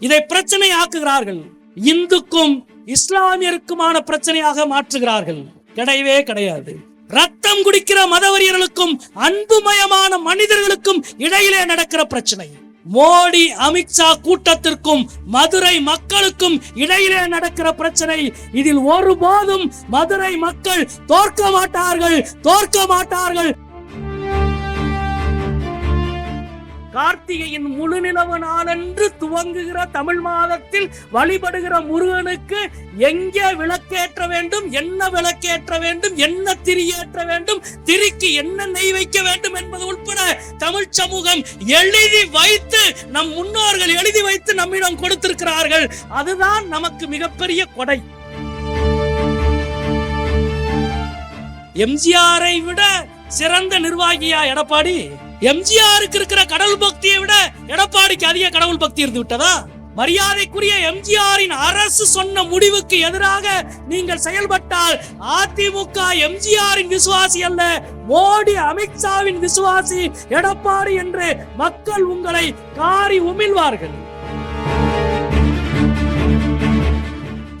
இதை பிரச்சனை ஆக்குகிறார்கள் இந்துக்கும் இஸ்லாமியருக்குமான பிரச்சனையாக மாற்றுகிறார்கள். கிடையவே கிடையாது. ரத்தம் குடிக்கிற மதவரியர்களுக்கும் அன்புமயமான மனிதர்களுக்கும் இடையிலே நடக்கிற பிரச்சனை. மோடி அமித்ஷா கூட்டத்திற்கும் மதுரை மக்களுக்கும் இடையிலே நடக்கிற பிரச்சனை. இதில் ஒருபோதும் மதுரை மக்கள் தோற்க மாட்டார்கள் தோற்க மாட்டார்கள். கார்த்திகையின் முழு நிலவு நாளன்று துவங்குகிற தமிழ் மாதத்தில் வழிபடுகிற முருகனுக்கு எங்கே விளக்கேற்ற வேண்டும் என்ன விளக்கேற்ற வேண்டும் என்ன திரியேற்ற வேண்டும் திரிக்கு என்ன நெய் வைக்க வேண்டும் என்பது உட்பட தமிழ் சமூகம் எழுதி வைத்து நம் முன்னோர்கள் எழுதி வைத்து நம்மிடம் கொடுத்திருக்கிறார்கள். அதுதான் நமக்கு மிகப்பெரிய கொடை. எம்ஜிஆரை விட சிறந்த நிர்வாகியா எடப்பாடி? எம்ஜிஆருக்கு இருக்கிற கடவுள் பக்தியை விட எடப்பாடிக்கு அதிக கடவுள் பக்தி இருந்து விட்டதா? மரியாதைக்குரிய எம்ஜிஆரின் அரசு சொன்ன முடிவுக்கு எதிராக நீங்கள் செயல்பட்டால் அதிமுக எம்ஜிஆரின் விசுவாசி அல்ல மோடி அமித்ஷாவின் விசுவாசி எடப்பாடி என்று மக்கள் உங்களை காரி உமிழ்வார்கள்.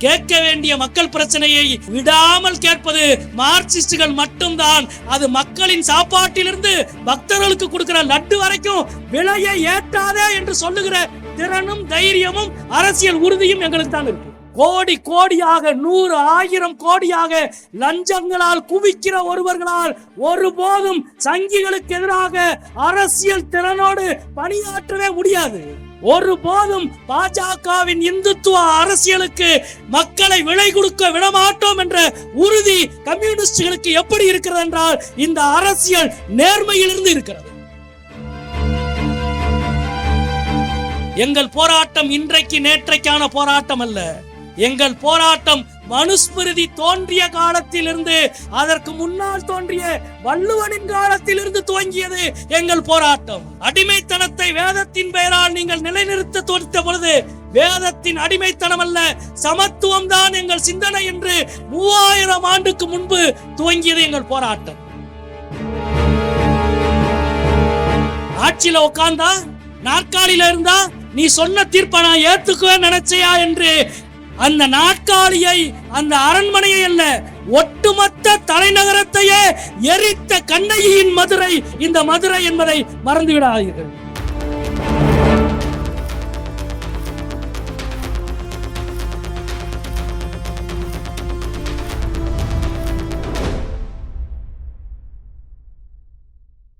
கேட்க வேண்டிய மக்கள் பிரச்சனையை விடாமல் கேட்பது மார்க்சிஸ்டுகள் மட்டும்தான். அது மக்களின் சாப்பாட்டிலிருந்து பக்தர்களுக்கு கொடுக்கிற லட்டு வரைக்கும் விலையை ஏற்றாதே என்று சொல்லுகிற திறனும் தைரியமும் அரசியல் உறுதியும் எங்களுக்கு தான் இருக்கு. கோடி கோடியாக நூறு ஆயிரம் கோடியாக லஞ்சங்களால் குவிக்கிற ஒருவர்களால் ஒருபோதும் சங்கிகளுக்கு எதிராக அரசியல் திறனோடு பணியாற்றவே முடியாது. ஒருபோதும் பாஜகவின் இந்துத்துவ அரசியலுக்கு மக்களை விலை கொடுக்க விடமாட்டோம் என்ற உறுதி கம்யூனிஸ்டுகளுக்கு எப்படி இருக்கிறது என்றால் இந்த அரசியல் நேர்மையிலிருந்து இருக்கிறது. எங்கள் போராட்டம் இன்றைக்கு நேற்றைக்கான போராட்டம் அல்ல எங்கள் போராட்டம் மனுஸ்மிருதி தோன்றிய காலத்திலிருந்து அதற்கு முன்னால் தோன்றிய வள்ளுவனின் காலத்திலிருந்து துவங்கியது எங்கள் போராட்டம். அடிமைத்தனத்தை வேதத்தின் பெயரால் நீங்கள் நிலைநிறுத்த தோற்ற பொழுது வேதத்தின் அடிமைத்தனம் அல்ல சமத்துவம் தான் எங்கள் சிந்தனை என்று மூவாயிரம் ஆண்டுக்கு முன்பு துவங்கியது எங்கள் போராட்டம். ஆட்சியில உட்கார்ந்தா நாற்காலியில இருந்தா நீ சொன்ன தீர்ப்பை நான் ஏத்துக்குவேன் நினைச்சையா என்று அந்த நாற்காலியை அந்த அரண்மனையை அல்ல ஒட்டுமொத்த தலைநகரத்தையே எரித்த கண்ணகியின் மதுரை இந்த மதுரை என்பதை மறந்துவிடாதீர்கள்.